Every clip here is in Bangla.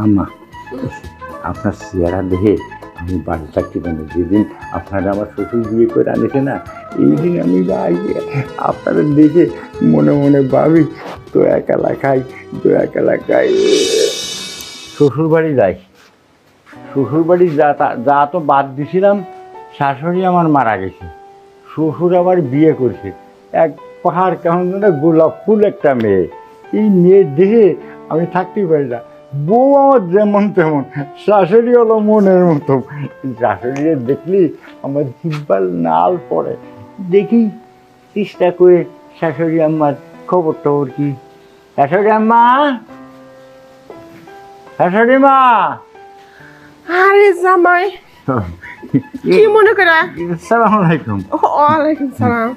আম্মা, আপনার চেহারা দেখে আমি বাড়ি থাকতে পারি যেদিন আপনারা আমার শ্বশুর বিয়ে করে আনেছে না এই দিন আমি ভাই আপনারা দেখে মনে মনে ভাবি তো একালা খাই তো একালা খাই। শ্বশুর বাড়ি যাই। শ্বশুর বাড়ি যা তা- যা তো বাদ দিছিলাম, শাশুড়ি আমার মারা গেছে। শ্বশুর আবার বিয়ে করছে। এক পাহাড় কেমন গোলাপ ফুল একটা মেয়ে। এই মেয়ে দেখে আমি থাকতেই পারি না। বউ আমার যেমন তেমন শাশুড়ি হলো মনের মতো। শাশুড়িরে দেখলি আমার জিব্বাল নাল পড়ে। দেখি চেষ্টা করে শাশুড়ি আমার খবর টবর কি? শাশুড়ি আম্মা! শাশুড়ি মা! আরে জামাই কি মনে করে? সালাম আলাইকুম। ওয়ালাইকুম সালাম।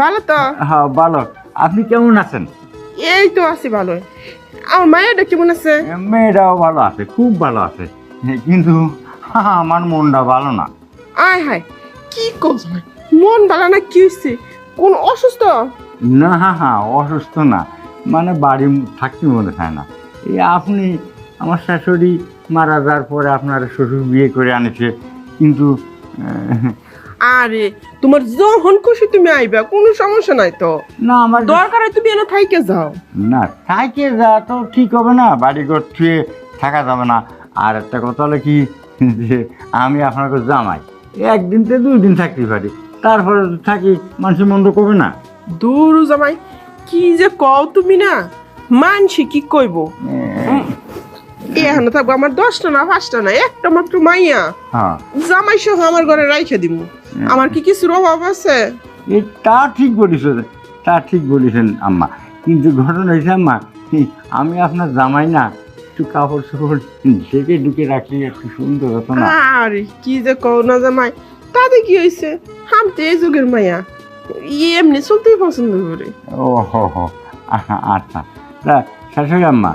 ভালো তো? হ্যাঁ ভালো। আপনি কেমন আছেন? এই তো আছি ভালো আমার মায়েরটা কেমন আছে? মেয়েরাও ভালো আছে খুব ভালো আছে। কিন্তু আমার মনটা ভালো না। আয় হায় কি জামাই মন ভালো না কি হয়েছে কোন অসুস্থ? না হ্যাঁ অসুস্থ না। মানে বাড়ি থাকতে মনে হয় না। এই আপনি আমার শাশুড়ি মারা যাওয়ার পরে আপনার শ্বশুর বিয়ে করে আনেছে। কিন্তু আরে তোমার যখন খুশি তুমি আইবা কোনো সমস্যা নাই তো। না আমার দরকার হয় তুমি এনে থাইকে যাও। না থাকে যা তো ঠিক হবে না বাড়ি ঘর ছুঁয়ে থাকা যাবে না। আর একটা কথা হলো কি যে আমি আপনাকে জামাই একদিন তো দুই দিন থাকতে পারি। তারপরে থাকি মানুষের মন্দ করবে না। দূর জামাই কি যে কও তুমি না? মানছি কি কইব? এখানে থাকব আমার দশটা না পাঁচটা না একটা মাত্র মাইয়া। হ্যাঁ। জামাই সহ আমার ঘরে রাইখে দিব আমার কি কিছুর অভাব আছে? তা ঠিক বলেছেন তা ঠিক বলেছেন আম্মা। কিন্তু ঘটনা হয়েছে আম্মা কি, আমি আপনার জামাই না একটু কাপড় চোপড় ঢেকে ঢুকে রাখলে একটু সুন্দর হতো না। আরে কি যে কও না জামাই তাতে কি হয়েছে আমি এই যুগের মাইয়া এমনি চলতেই পছন্দ করে। ও হো হো আচ্ছা। তা শাশুড়ি আম্মা?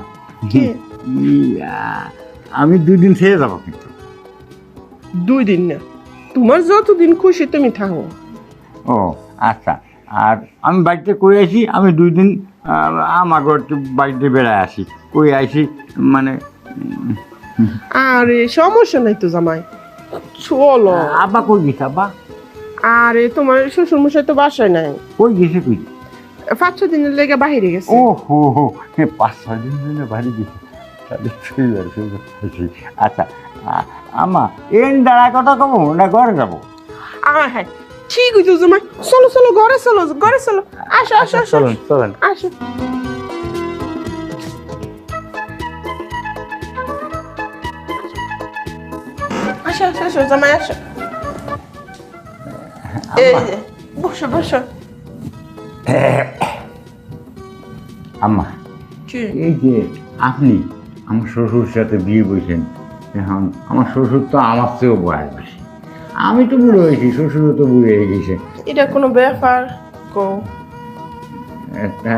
আমি দুই দিন থেকে যাব কিন্তু। দুই দিন না? তোমার যতদিন খুশি তুমি থাকো। ও আচ্ছা। আর আমি বাড়িতে কই আসি আমি দুই দিন আমার ঘর বাড়িতে বেড়ায় আসি কই আসি মানে আরে সমস্যা নাই তো জামাই। চলো। আব্বা কই গেছে আব্বা? আরে তোমার শ্বশুর মশাই তো বাসায় নাই। কই গেছে কই? পাঁচ ছ দিনের লেগে বাহিরে গেছে। ও হো হো পাঁচ ছয় দিন বাড়ি গেছে। আছে, আছে। আচ্ছা আ- আমা এন দাঁড়ায় কথা কব না ঘরে যাব? আয় হ্যাঁ ঠিক হইতো জামাই চলো চলো ঘরে চলো ঘরে চলো। আসো আসো আসো। চলেন চলেন। আসো। আসো আসো আসো জামাই আসো। এই বসো বসো। আম্মা এই যে আপনি আমার শ্বশুর সাথে বিয়ে বসেন এখন আমার শ্বশুর তো আমার চেয়েও বয়স বেশি। আমি তো বুড়ো হয়েছি শ্বশুরও তো বুড়ো হয়ে গেছে। এটা কোনো ব্যাপার? কো একটা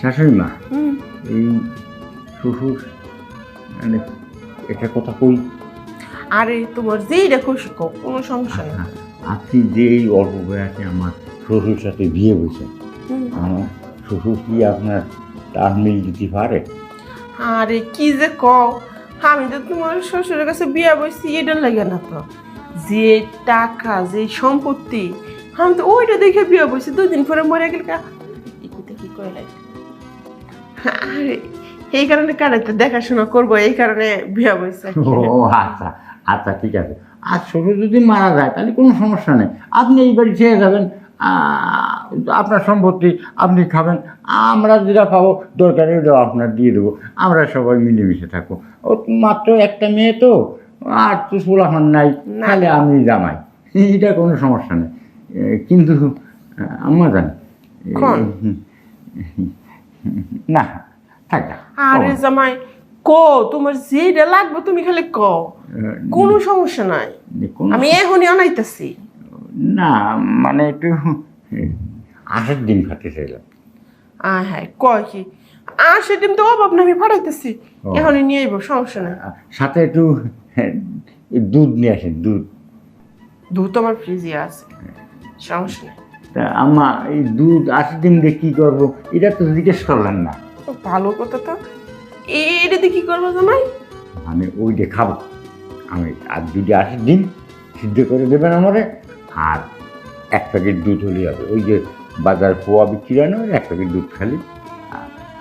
শাশুড়ি মা হুম। এই শ্বশুর মানে একটা কথা কই? আরে তোমার যেইটা খুশি কো কোনো সমস্যা নেই। আপনি যে এই অল্প বয়সে আমার শ্বশুর সাথে বিয়ে হুম। আমার শ্বশুর কি আপনার তার মিল দিতে পারে? আরে কি যে কও আমি তো তোমার শ্বশুরের কাছে বিয়া বসছি এটা লাগে না তো। যে টাকা, যে সম্পত্তি, আমি তো ওইটা দেখে বিয়া বসছি দুদিন পরে মরে গেল আরে, এই কারণে কারাতে দেখাশোনা করব, এই কারণে বিয়া বসছে আচ্ছা আচ্ছা ঠিক আছে। আর শ্বশুর যদি মারা যায়, তাহলে কোনো সমস্যা নেই। আপনি এই বাড়ি ছেড়ে যাবেন আপনার সম্পত্তি আপনি খাবেন আমরা যেটা পাবো দরকারে ওটাও আপনার দিয়ে দেবো। আমরা সবাই মিলেমিশে থাকব। ও মাত্র একটা মেয়ে তো আর তো সোলাহান নাই না। তাহলে আমি জামাই। এটা কোনো সমস্যা নেই। কিন্তু আম্মা জানি। না থাক। আরে জামাই কো তোমার যেটা লাগবে তুমি খালি কও। কোনো সমস্যা নাই। আমি এখনই আনাইতেছি না মানে একটু আসার দিন খাতে চাইলাম। আয় হ্যাঁ কয় কি? আর সেদিন তো অভাব না আমি ফাটাইতেছি ও। এখনই নিয়ে আইবো সমস্যা নাই। সাথে একটু হ্যাঁ, দুধ নিয়ে আসেন দুধ। দুধ আমার ফ্রিজে আছে সমস্যা নেই। তা আম্মা এই দুধ আসার দিন দিয়ে কী করব? এটা তো জিজ্ঞেস করলেন না। ভালো কথা তো। এটা দিয়ে কি করব জামাই? আমি ওই যে খাব। আমি আর যদি আসে দিন সিদ্ধ করে দেবেন আমারে আর এক প্যাকেট দুধ হলে হবে। ওই যে বাজার পোয়া বিক্রি হয় না এক প্যাকেট দুধ খালি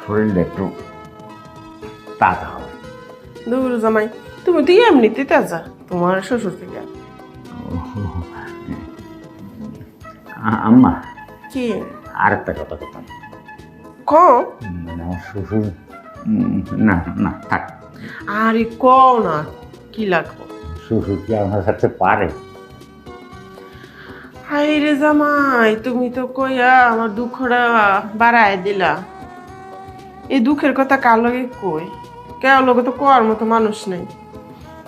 শরীরটা একটু তাজা হবে দৌড় জামাই তুমি তো এমনিতে তাজা তোমার শ্বশুর থেকে। আম্মা কি? আর একটা কথা কথা কম মানে আমার শ্বশুর না না থাক। আরে কও না কি লাগবো? শ্বশুর কি আমার সাথে পারে? হাই রে জামাই তুমি তো কইয়া আমার দুঃখটা বাড়ায় দিলা। এই দুঃখের কথা কার লগে কই? কেউ লগে তো কোয়ার মতো মানুষ নেই।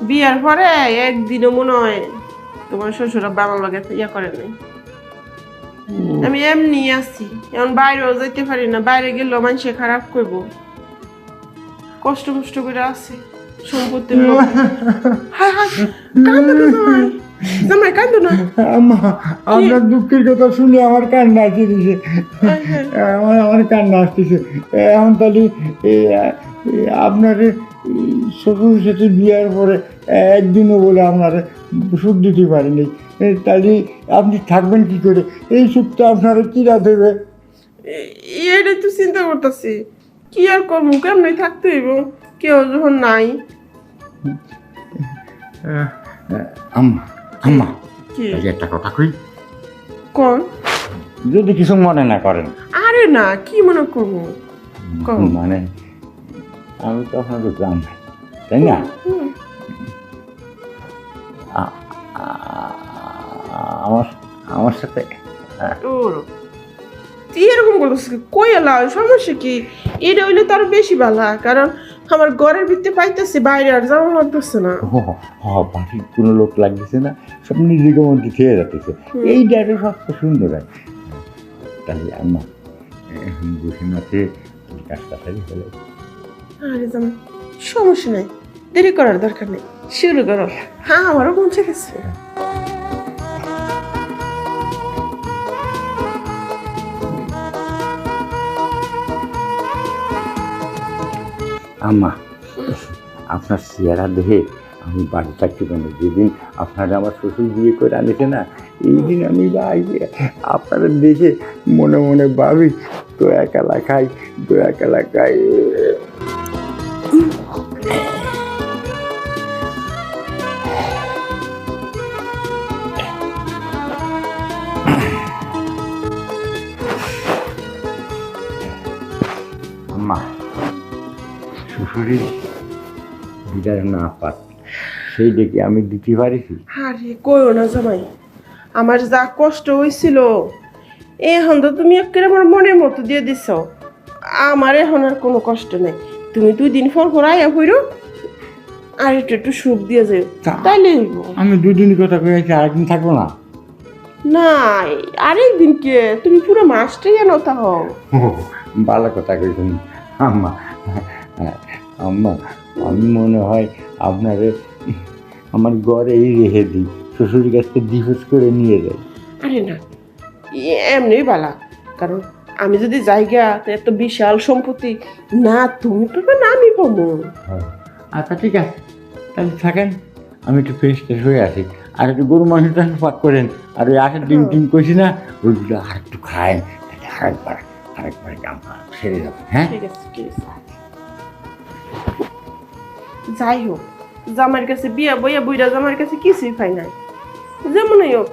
বিয়ার পরে একদিনও মনে হয় তোমার শ্বশুর বাবার লগে ইয়া করে নাই। আমি এমনি আছি এখন বাইরেও যেতে পারি না বাইরে গেলেও মানুষে খারাপ করব কষ্ট কষ্ট করে আছি সম্পত্তির লোভ। হায় হায় জামাই কান্দো না। আম্মা আপনার দুঃখের কথা শুনে আমার কান্না হায় হায়। আমার আমার কান্না আসতেছে। এখন তাহলে আপনার শ্বশুর সাথে বিয়ার পরে একদিনও বলে আপনার সুখ দিতে পারেনি। তাহলে আপনি থাকবেন কি করে? এই সুখটা আপনারা কিরা দেবে? এটাই তো চিন্তা করতেছি। কি আর করব? কেমনি থাকতে হইব? কেউ যখন নাই। আম্মা আম্মা কি? এই যে একটা কথা কই। কোন যদি কিছু মনে না করেন। আরে না কি মনে করব? কও। মানে আমি তো আপনাকে জান তাই না? আমার আমার সাথে তুই এরকম করতেছিস কই এলা? সমস্যা কি? এটা হইলে তার বেশি ভালো কারণ আমার ঘরের ভিতরে পাইতেছি বাইরে আর যাওয়া লাগতেছে না। হ হ বাড়ির কোনো লোক লাগতেছে না সব নিজেকে মধ্যে খেয়ে যাচ্ছে। এই ডাটা সবচেয়ে সুন্দর হয় তাহলে আমার বসে নাচে কাজটা সারি হলে। আরে জামাই সমস্যা নাই দেরি করার দরকার নেই। শুরু করো। হ্যাঁ আমারও পৌঁছে গেছে। আম্মা, আপনার চেহারা দেখে আমি বাড়ি থাকতে পারি না। যেদিন আপনারা আমার শ্বশুর বিয়ে করে আনেছে না, এই দিন আমি বাইরে আপনারা দেখে মনে মনে ভাবি তো একালা খাই তো একালা খাই শ্বশুরের বিদায় না সেই ডেকে আমি দিতে পারিছি। আরে কইও না জামাই আমার যা কষ্ট হয়েছিল এখন তো তুমি একেবারে আমার মনের মতো দিয়ে দিছ। আমার এখন আর কোনো কষ্ট নেই। তুমি দুই দিন পর পর আয়া হইরো আর একটু একটু সুখ দিয়ে যাও তাইলে আমি দুদিন কথা কয়ে আছি আরেকদিন থাকব না? না আরেকদিন কে তুমি পুরো মাসটাই এনো তা হও ও, ভালো কথা কইছেন। আম্মা আম্মা আমি মনে হয় আপনারে আমার ঘরেই রেখে দিই শ্বশুর কাছকে ডিভোর্স করে নিয়ে যাই। আরে না এমনি বালা কারণ আমি যদি জায়গা এত বিশাল সম্পত্তি না তুমি পাবে না আমি পাবো হ্যাঁ। আচ্ছা ঠিক আছে তাহলে থাকেন আমি একটু ফ্রেশ ট্রেশ হয়ে আসি। আর একটু গরু মাংসটা পাক করেন আর ওই আশের ডিম টিম কইছি না ওইগুলো আর একটু খায় তাহলে আরেকবার আরেকবার সেরে যাবে হ্যাঁ? ঠিক আছে ঠিক আছে। যাই হোক, জামাইয়ের কাছে বিয়া বইয়া বইরা জামাইয়ের কাছে কিছুই পাই নাই। যেমনই হোক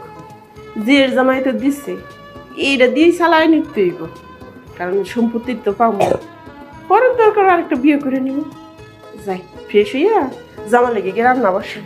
জিয়ের জামাই তো দিচ্ছে এইটা দিয়েই চালাই নিতে হইব, কারণ সম্পত্তির তো পাবো। পরের দরকার আরেকটা বিয়ে করে নিব। যাই, ফ্রেশ হইয়া জামা লেগে গিয়ে রান্না বসে